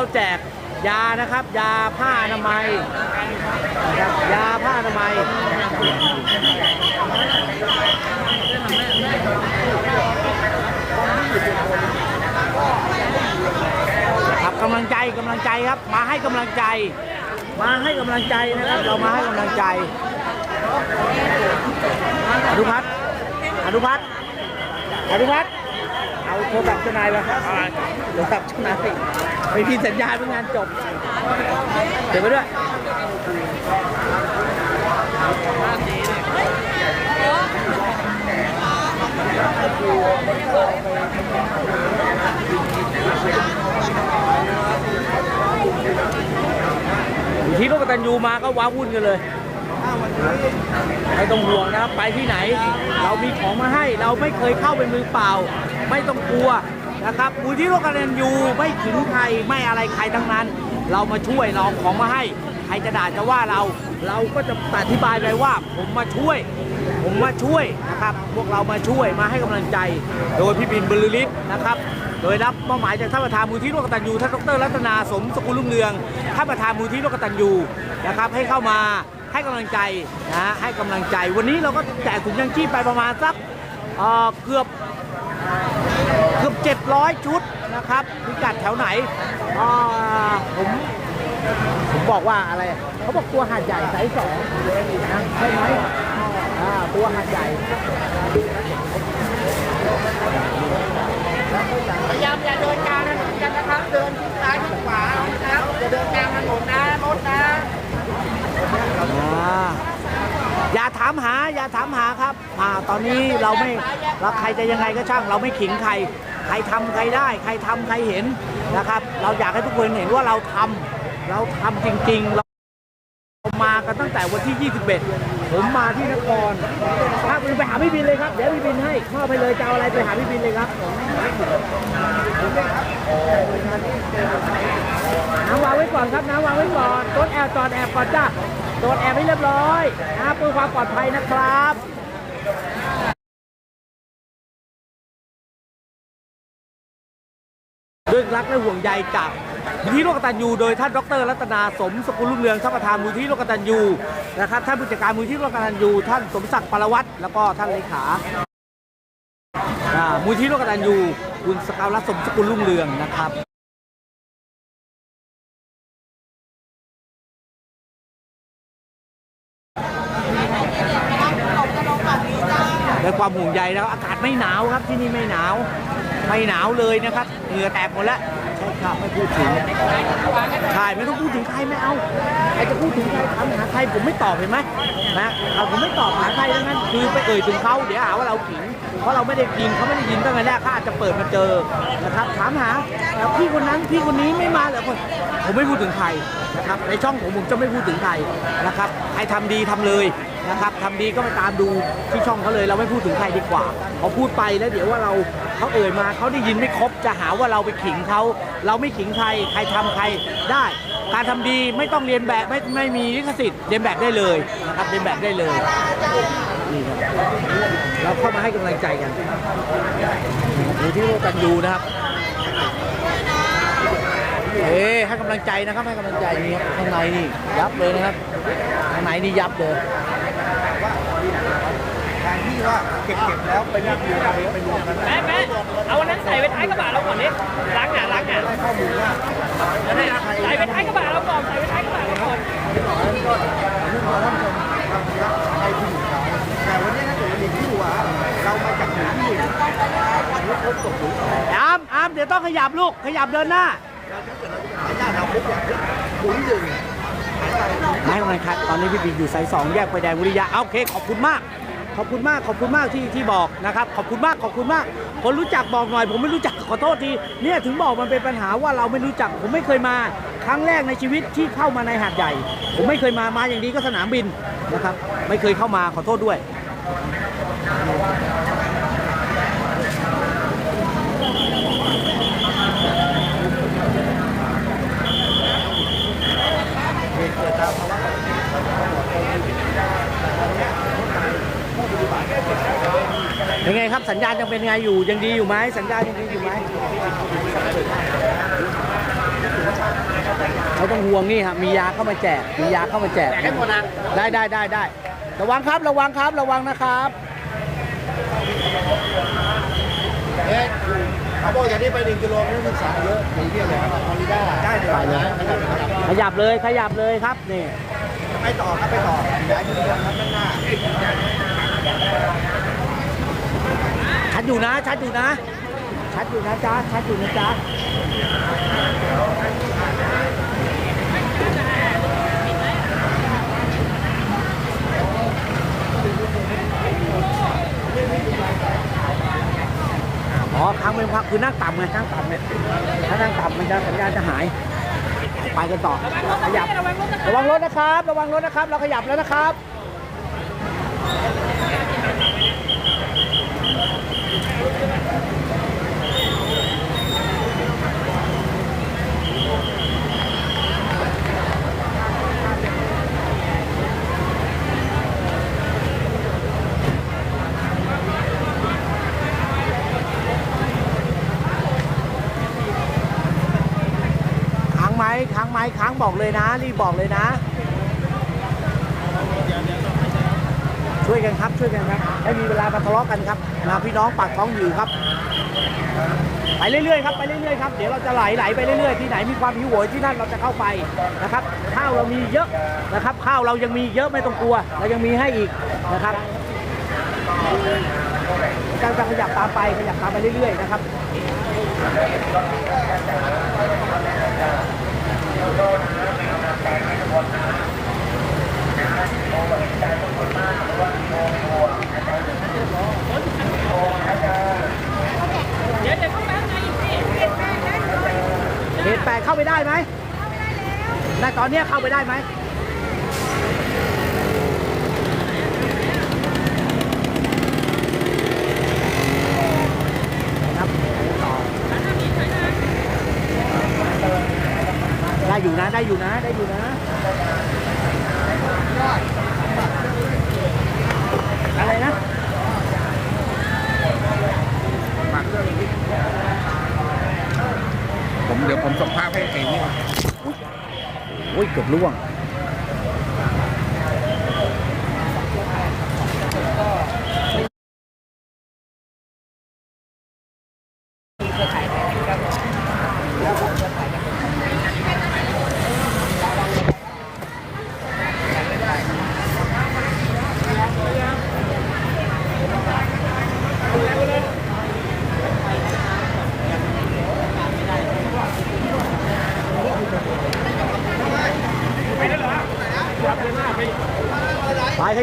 เราแจกยานะครับ ยาผ้าอนามัยยาผ้าอนามัยครับกำลังใจกำลังใจครับ มาให้กำลังใจ มาให้กำลังใจนะครับ เรามาให้กำลังใจอนุพัฒน์อนุพัฒน์อนุพัฒน์ เอาโทรศัพท์เจ้านายมาโทรศัพท์เจ้านายไม่มีสัญญาณเพื่องานจบเดี๋ยวไปด้วยอยู่ที่ร่วมกตันยูมาก็ว้าวุ่นกันเลยไม่ต้องห่วงนะครับไปที่ไหน เรามีของมาให้เราไม่เคยเข้าเป็นมือเปล่า ไม่ต้องกลัวนะครับมูลที่ร่วมกตันยูไม่ถึงใครไม่อะไรใครทั้งนั้น เรามาช่วยเราเอาของมาให้ ใครจะด่าจะว่าเรา เราก็จะอธิบายไปว่าผมมาช่วย ผมมาช่วยนะครับ พวกเรามาช่วยมาให้กำลังใจ โดยพี่บินบรรลือฤทธิ์นะครับโดยรับมอบหมายจากท่านประธานมูลที่ร่วมกตันยูท่านดรรัตนาสมสกุลรุ่งเรืองท่านประธานมูลที่ร่วมกตันยูนะครับให้เข้ามาให้กำลังใจนะให้กำลังใจ วันนี้เราก็แจกถุงยังชีพไปประมาณสักเออเกือบ เกือบ700 ชุดนะครับพิกัดแถวไหนอ่าผมผมบอกว่าอะไรเขาบอกตัวหาดใหญ่ไซส์สองนะใช่ไหมอ่าตัวหาดใหญ่พยายามอย่าเดินกลางถนนกันนะครับ เดินทิศซ้ายทิศขวานะครับอย่าเดินกลางถนนนะรถนะอ่าอย่าถามหาอย่าถามหาครับอ่าตอนนี้เราไม่เราใครจะยังไงก็ช่าง เราไม่ขิงใคร ใครทำใครได้ ใครทำใครเห็นนะครับ เราอยากให้ทุกคนเห็นว่าเราทำเราทำจริงๆเรามากันตั้งแต่วันที่ 21 ผมมาที่นครถ้าคุณไปหาพี่บินเลยครับ เดี๋ยวพี่บินให้มอบไปเลยจะเอาอะไรไปหาพี่บินเลยครับน้ำวางไว้ก่อนครับน้ำวางไว้ก่อนรถแอร์จอดแอบก่อนจ้าโดนแอบให้เรียบร้อยนะเพื่อความปลอดภัยนะครับ ด้วยรักและห่วงใยจากมูลที่โลกตันยูโดยท่านดรรัตนาสมสกุลลุ่งเรืองท่านประธานมูลที่โลกตันยูนะครับท่านผู้จัดการมูลที่โลกตันยูท่านสมศักดิ์ปรวัตรแล้วก็ท่านเลขามูลที่โลกตันยูคุณสกาวรัตน์สมสกุลลุ่งเรืองนะครับ ด้วยความห่วงใยแล้วอากาศไม่หนาวครับที่นี่ไม่หนาว ไม่หนาวเลยนะครับเหงื่อแตกหมดแล้วครับไม่พูดถึงใช่ไม่ต้องพูดถึงใครไม่เอาใครจะพูดถึงใครถามหาใครผมไม่ตอบเห็นไหมนะเอาผมไม่ตอบหาใครทั้งนั้นคือไปเอ่ยถึงเขาเดี๋ยวหาว่าเราขิงเพราะเราไม่ได้กินเขาไม่ได้ยินตั้งแต่แรกเขาอาจจะเปิดมาเจอนะครับถามหาเอ่อพี่คนนั้นพี่คนนี้ไม่มาเหรอคนผมไม่พูดถึงใครนะครับในช่องผมผมจะไม่พูดถึงใครนะครับใครทำดีทำเลย นะครับทำดีก็ไปตามดูที่ช่องเขาเลยเราไม่พูดถึงใครดีกว่าพอพูดไปแล้วเดี๋ยวว่าเราเขาเอ่ยมาเขาได้ยินไม่ครบจะหาว่าเราไปขิงเขาเราไม่ขิงใครใครทำใครได้ การทำดีไม่ต้องเรียนแบบไม่ไม่มีลิขสิทธิ์เรียนแบบได้เลยนะครับเรียนแบบได้เลยนี่ครับเราเข้ามาให้กำลังใจกันดูที่โลกันยูนะครับเอ๊ให้กำลังใจนะครับให้กำลังใจนี่ครับข้างในนี่ยับเลยนะครับข้างในนี่ยับเลย ทนที่ว่าเก็บๆแล้วไปรวบรวมไปรวมกันแม่แม่เอาวันนั้นใส่ไว้ท้ายกระบะเราก่อนดิล้างหนาล้างหนาได้ข้อมูลว่าใส่ไว้ท้ายกระบะเราก่อนใส่ไว้ท้ายกระบะเราก่อนเรื่องของท่านผู้ชมทำแล้วไปที่หนึ่งเขาแต่วันนี้ถ้าเกิดมีที่ว่าเรามาจากหนึ่งที่หนึ่งอันนี้พบตกหรืออามอามเดี๋ยวต้องขยับลูกขยับเดินหน้าถ้าเกิดเราหายาเราพบอย่างหมุนหนึ่งหายไปไม่เป็นไรครับตอนนี้พี่ปีอยู่สายสองแยกไฟแดงวิริยะเอาโอเคขอบคุณมาก ขอบคุณมากขอบคุณมากที่ที่บอกนะครับ ขอบคุณมากขอบคุณมาก คนรู้จักบอกหน่อย ผมไม่รู้จักขอโทษทีเนี่ยถึงบอกมันเป็นปัญหาว่าเราไม่รู้จัก ผมไม่เคยมา ครั้งแรกในชีวิตที่เข้ามาในหาดใหญ่ ผมไม่เคยมามาอย่างดีก็สนามบินนะครับ ไม่เคยเข้ามาขอโทษด้วย เป็นไงครับ สัญญาณยังเป็นไงอยู่ยังดีอยู่ไหมสัญญาณยังดีอยู่ไหมไม่ต้องห่วงนี่ครับมียาเข้ามาแจกมียาเข้ามาแจกแจกให้หมดนะได้ได้ได้ได้ระวังครับระวังครับระวังนะครับเอ๊ะเขาบอกอย่างนี้ไปหนึ่งกิโลไม่ต้องศึกษาเยอะถึงเที่ยวเลยครับฟลอริดาได้เลยไปเลยขยับเลยขยับเลยครับนี่ไปต่อครับไปต่อย้ายที่นี่ครับด้านหน้า ชัด อยู่นะ ชัดอยู่นะ ชัดอยู่นะจ๊ะ ชัดอยู่นะจ๊ะอ๋อค้างเป็นพักคือนั่งต่ำไงนั่งต่ำเนี่ยถ้านั่งต่ำมันจะสัญญาณจะหาย ไปกันต่อ ขยับ ระวังรถนะครับ ระวังรถนะครับ เราขยับแล้วนะครับ ค้างไหมค้างไหมค้าง บอกเลยนะ รีบบอกเลยนะ ช่วยกันครับช่วยกันครับไม่มีเวลามาทะเลาะกันครับนะพี่น้องปากท้องอยู่ครับ ไปเรื่อยๆครับไปเรื่อยๆครับเดี๋ยวเราจะไหลไหลไปเรื่อยๆที่ไหนมีความหิวโหยที่นั่นเราจะเข้าไปนะครับ ข้าวเรามีเยอะนะครับ ข้าวเรายังมีเยอะไม่ต้องกลัว เรายังมีให้อีกนะครับการขยับตามไปขยับตามไปเรื่อยๆนะครับ เหตุแปดเข้าไปได้ไหมในตอนเนี้ยเข้าไปได้ไหมครับได้อยู่นะ ได้อยู่นะ ได้อยู่นะ อะไรนะ ผมเดี๋ยวผมส่งภาพให้เองนี่ โอ้ยเกือบล่วง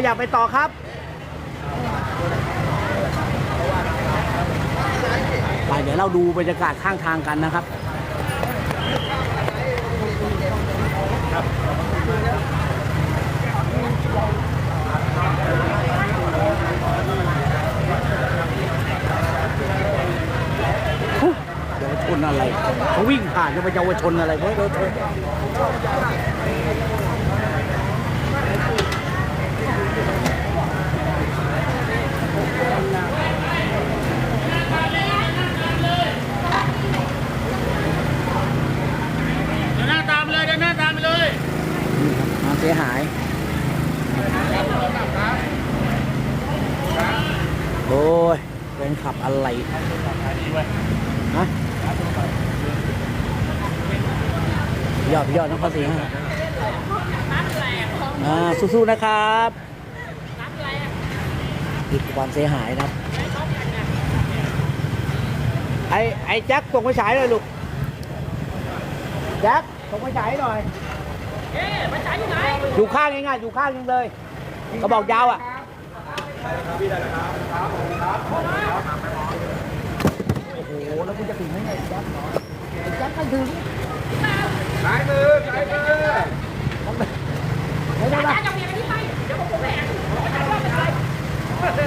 ขยับไปต่อครับไปเดี๋ยวเราดูบรรยากาศข้างทางกันนะครับฮู้เยาวชนอะไรเขาวิ่งผ่านจะไปเยาวชนอะไรเว้ยเออเออ เดินหน้าตามเลยเดินหน้าตามไปเลย นี่ครับความเสียหาย โอ้ยเป็นขับอะไรฮะ ยอดยอดน้องภาษีฮะอ่าสู้ๆนะครับนี่คือความเสียหายนะครับ ไอ้ไอ้แจ็คส่งไปฉายเลยลูกแจ็คส่งไปฉายหน่อยอยู่ข้างง่ายๆอยู่ข้างยังเลยกระบอกยาวอะโอ้โห แล้วคุณจะถึงไหมเนี่ยไอ้แจ๊คไอ้แจ๊คไม่ถึง สายมือสายมือไม่ได้ปะ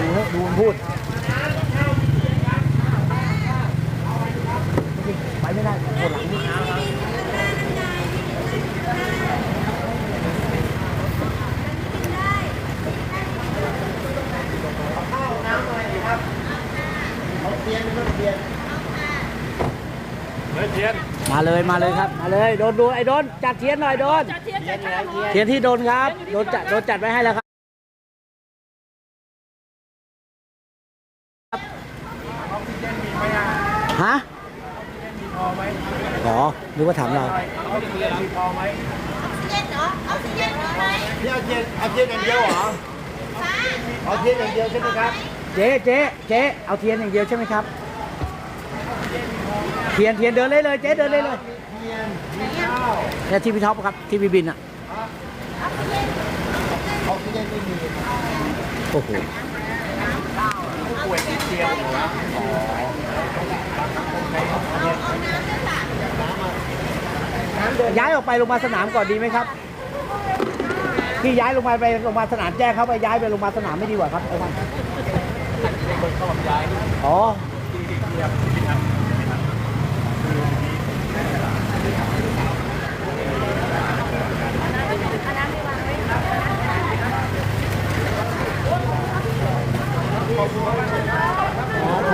ดูให้ดูมันพูด ไปไม่ได้ปวดหลังนี่ เฮ้ยเทียนมาเลยมาเลยครับมาเลยโดนดูไอ้โดนจัดเทียนหน่อยโดนเทียนจัดข้าวหน่อยเทียนที่โดนครับโดนจัดโดนจัดไว้ให้แล้วครับฮะอ๋อนึกว่าถามเรานี่เอาเทียนเอาเทียนอย่างเดียวเหรอเอาเทียนอย่างเดียวใช่ไหมครับเจ๊เจ๊เจ๊เอาเทียนอย่างเดียวใช่ไหมครับเทียนเทียนเดินเลยเลยเจ๊เดินเลยเลยเทียนมีข้าวเนี่ยที่พี่ท็อปครับที่พี่บินอะออกซิเจนไม่มีโอ้โหย้ายออกไปโรงพยาบาลสนามก่อนดีไหมครับพี่ย้ายลงมาไปโรงพยาบาลสนามแจ้งเขาไปย้ายไปโรงพยาบาลสนามไม่ดีกว่าครับไอ้วันอ๋อ คร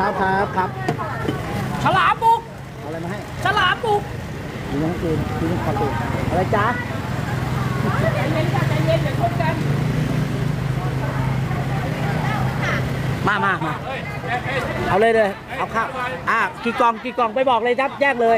ับครับครับฉลามบุกเอาอะไรมาให้ฉลามบุกกินน้ำกินกินน้ำคอตูอะไรจ๊ะใจเย็นค่ะใจเย็นอย่าชนกันมามามาเอาเลยเลย เอาข้าวอะกี่กล่องกี่กล่องไปบอกเลยครับ แยกเลย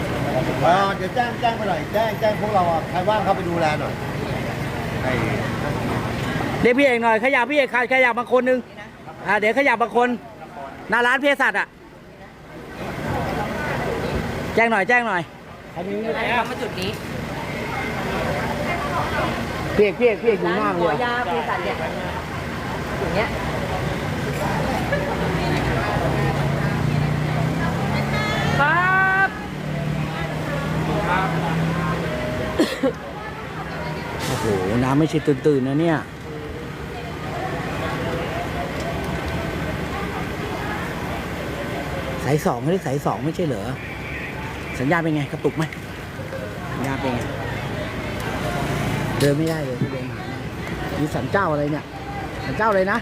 เออเดี๋ยวแจ้งแจ้งไปหน่อยแจ้งแจ้งพวกเราอะใครว่างเข้าไปดูแลหน่อยไอ้เรียกพี่เอกหน่อยขยับพี่เอกขาดขยับมาคนหนึงอ่าเดี๋ยวขยับมาคนหน้าร้านเภสัชอะ แจ้งหน่อยแจ้งหน่อยอันนี้มาจุดนี้พี่เอกพี่เอกพี่เอกอยู่หน้าเลยยาบริษัทเนี่ยอย่างเงี้ย ครับ โอ้โห น้ำไม่ใช่ตื่นๆนะเนี่ย สายสองไม่ได้สายสองไม่ใช่เหรอ สัญญาณเป็นไง กระตุกไหมสัญญาณเป็นไง เดินไม่ได้เลยเดินมีสันเจ้าอะไรเนี่ยสันเจ้าอะไรนะ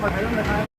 ขอถ่ายรูปหน่อยครับ